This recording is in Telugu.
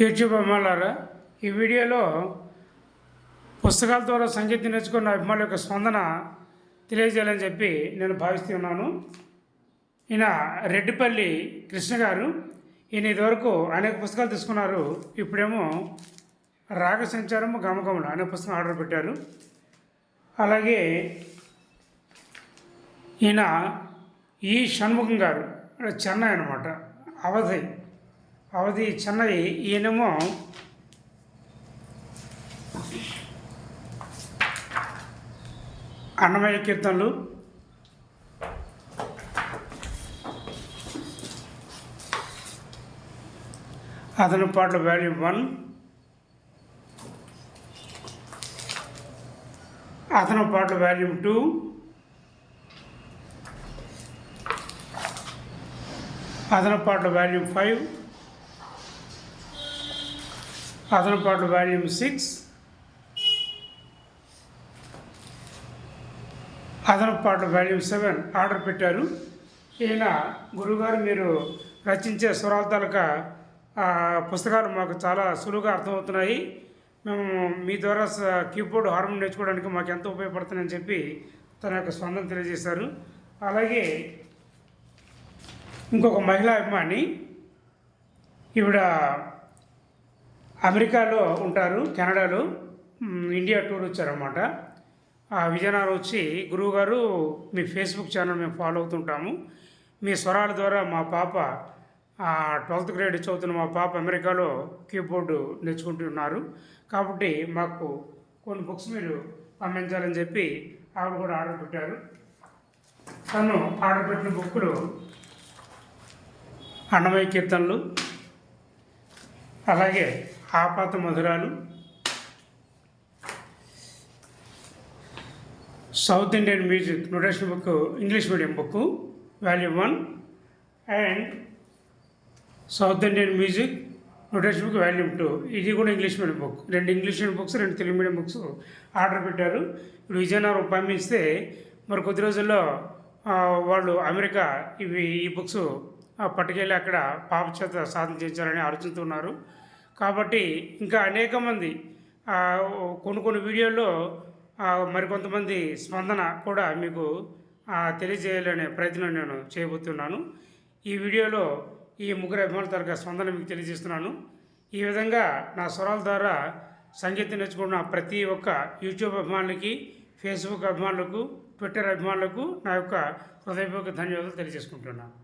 యూట్యూబ్ అమ్మాలారా ఈ వీడియోలో పుస్తకాల ద్వారా సంగీతం నేర్చుకున్న అభిమానుల యొక్క స్పందన తెలియజేయాలని చెప్పి నేను భావిస్తున్నాను ఈయన రెడ్డిపల్లి కృష్ణ గారు. ఈయన ఇదివరకు అనేక పుస్తకాలు తీసుకున్నారు. ఇప్పుడేమో రాగ సంచారము గమకములు అనే పుస్తకం ఆర్డర్ పెట్టారు. అలాగే ఈయన ఈ షణ్ముఖం గారు చెన్నై అనమాట అవధి. అవధి చెన్నై ఈయనేమో అన్నమయ్య కీర్తనలు అతని పాటలు వాల్యూమ్ వన్. అతను పాటలు వాల్యూమ్ టూ. అదన పాటలు వాల్యూమ్ ఫైవ్. అదన పాటలు వాల్యూమ్ సిక్స్ అదన పాటలు వాల్యూమ్ సెవెన్ ఆర్డర్ పెట్టారు. ఈయన గురుగారు మీరు రచించే స్వరాల తాలూకా పుస్తకాలు మాకు చాలా సులువుగా అర్థమవుతున్నాయి. మేము మీ ద్వారా కీబోర్డ్ హార్మోన్ నేర్చుకోవడానికి మాకు ఎంతో ఉపయోగపడుతుందని చెప్పి తన యొక్క స్పందన తెలియజేశారు. అలాగే ఇంకొక మహిళా అభిమాని. ఈవిడ అమెరికాలో ఉంటారు కెనడాలో ఇండియా టూర్ వచ్చారన్నమాట. ఆ విజయనగరం వచ్చి గురువుగారు మీ ఫేస్బుక్ ఛానల్ మేము ఫాలో అవుతుంటాము. మీ స్వరాల ద్వారా మా పాప ట్వెల్త్ గ్రేడ్ చదువుతున్న మా పాప అమెరికాలో కీబోర్డు నేర్చుకుంటున్నారు. కాబట్టి మాకు కొన్ని బుక్స్ మీరు పంపించాలని చెప్పి ఆవిడ కూడా ఆర్డర్ పెట్టారు. తను ఆర్డర్ పెట్టిన బుక్కులు అన్నమయ్య కీర్తనలు అలాగే ఆపాత మధురాలు. South Indian music notation book English medium book volume one and South Indian music notation book volume two ఇది కూడా ఇంగ్లీష్ మీడియం బుక్ రెండు ఇంగ్లీష్ మీడియం బుక్స్ రెండు తెలుగు మీడియం బుక్స్ ఆర్డర్ పెట్టారు. ఇప్పుడు విజయనగరం పంపిస్తే మరి కొద్ది రోజుల్లో వాళ్ళు అమెరికా ఇవి ఈ బుక్స్ పట్టుకెళ్ళి అక్కడ పాప చేత సాధన చేయించాలని ఆలోచిస్తున్నారు. కాబట్టి ఇంకా అనేక మంది కొన్ని కొన్ని వీడియోల్లో మరికొంతమంది స్పందన కూడా మీకు తెలియజేయాలనే ప్రయత్నం నేను చేయబోతున్నాను. ఈ వీడియోలో ఈ ముగ్గురు అభిమానుల తరగతి స్పందన మీకు తెలియజేస్తున్నాను. ఈ విధంగా నా స్వరాల ద్వారా సంగీతం నేర్చుకున్న ప్రతి ఒక్క యూట్యూబ్ అభిమానులకి ఫేస్బుక్ అభిమానులకు ట్విట్టర్ అభిమానులకు నా యొక్క హృదయపూర్వక ధన్యవాదాలు తెలియజేసుకుంటున్నాను.